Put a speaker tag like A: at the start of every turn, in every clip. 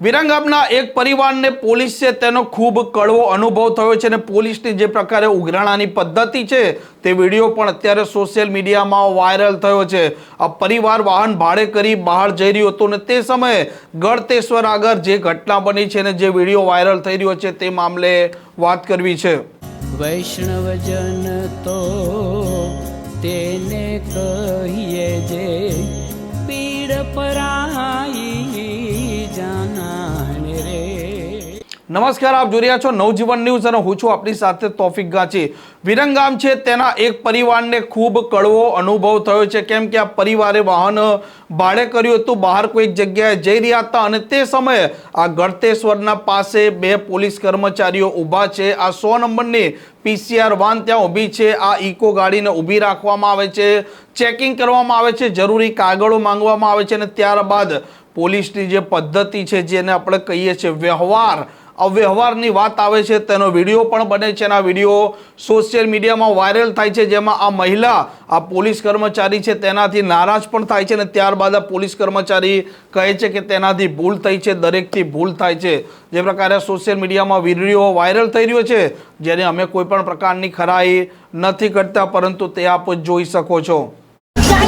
A: વિરંગ ગામના એક પરિવારને પોલીસ તેનો ખૂબ કડવો અનુભવ થયો છે અને પોલીસની જે પ્રકારે ઉઘરાણાની પદ્ધતિ છે તે વીડિયો પણ અત્યારે સોશિયલ મીડિયામાં વાયરલ થયો છે. આ પરિવાર વાહન ભાડે કરી બહાર જઈ રહ્યો હતો અને તે સમયે ગળતેશ્વર આગળ જે ઘટના બની છે અને જે વીડિયો વાયરલ થઈ રહ્યો છે તે મામલે વાત કરવી છે.
B: વૈષ્ણવજન તો તેને કહીએ જે
A: નમસ્કાર, આપ જોઈ રહ્યા છો નવજીવન ન્યૂઝ અને હું છું આપણી સાથે તોફિક ગાચી. વિરંગામ છે તેના એક પરિવારને ખૂબ કડવો અનુભવ થયો છે. કેમ કે આ પરિવારે વાહન ભાડે કર્યું હતું, બહાર કોઈક જગ્યાએ જઈ રહ્યા હતા અને તે સમયે આ ગળતેશ્વરના પાસે બે પોલીસ કર્મચારીઓ ઊભા છે. આ સો નંબરની પીસીઆર વાન ત્યાં ઊભી છે. આ ઇકો ગાડીને ઊભી રાખવામાં આવે છે. ચેકિંગ કરવામાં આવે છે. જરૂરી કાગળો માંગવામાં આવે છે અને ત્યારબાદ પોલીસની જે પદ્ધતિ છે, જેને આપણે કહીએ છીએ વ્યવહાર અવ્યવહારની વાત આવે છે, તેનો વીડિયો પણ બને છે અને આ વીડિયો સોશિયલ મીડિયામાં વાયરલ થાય છે, જેમાં આ મહિલા, આ પોલીસ કર્મચારી છે, તેનાથી નારાજ પણ થાય છે અને ત્યારબાદ આ પોલીસ કર્મચારી કહે છે કે તેનાથી ભૂલ થઈ છે, દરેકથી ભૂલ થાય છે. જે પ્રકારે સોશિયલ મીડિયામાં વીડિયો વાયરલ થઈ રહ્યો છે, જેને અમે કોઈપણ પ્રકારની ખરાઈ નથી કરતા, પરંતુ તે આપ જોઈ શકો છો.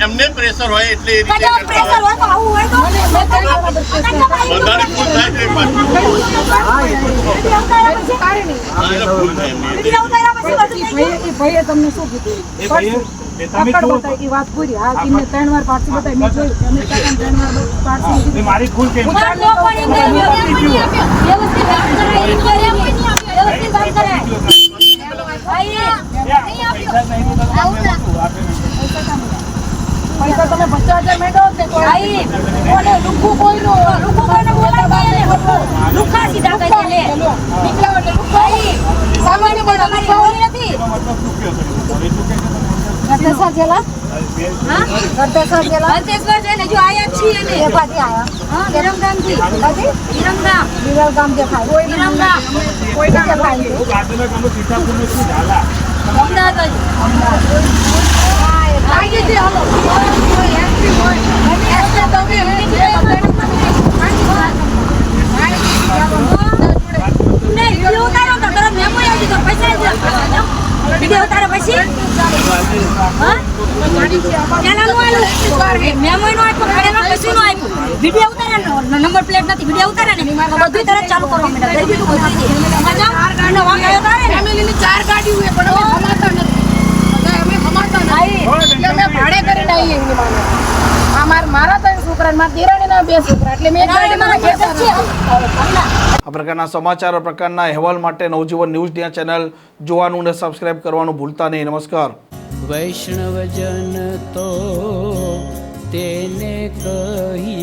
C: એમને પ્રેશર હોય એટલે વધારે
D: તમને શું કીધું?
E: મારી ભૂલ
F: ભાઈ
D: પૈસા તમે પચાસ હજાર મેળવો ગરદેસર જેલા? અર્ધેશ્વર જેલા?
F: અંતેશ્વર છે ને જો આયા જ છીએ ને
D: એ પાછી આયા.
F: હા વિરમગામથી.
D: કાજી
F: વિરમગામ.
D: વિરમગામ ગામ દેખાય કોઈ
F: વિરમગામ.
D: કોઈ ના
E: શું ઝાલા
F: અમદાવાદથી હાલો વીડિયો ઉતારો તો તરત મેમો આવી તો પૈસા જ વીડિયો ઉતારો પછી? નો નો નો વીડિયો ઉતાર્યા નંબર પ્લેટ નથી વીડિયો ઉતાર્યા ને બધું તરત ચાલુ કરવા માંડ્યા. કરી
D: ચાર ગાડી હોય પણ અમે સમાતા નથી. અમે સમાતા નથી. અમે ભાડે કરીને આવીએ એમની માને. મારા ત્રણ છોકરા ને મારા દેરાણીના બે છોકરા એટલે મેં
A: આ પ્રકારના સમાચાર પ્રકારના અહેવાલ માટે નવજીવન ન્યૂઝ ચેનલ જોવાનું અને સબસ્ક્રાઇબ કરવાનું ભૂલતા નહીં. નમસ્કાર.
B: વૈષ્ણવજન તો તેને પરાઈ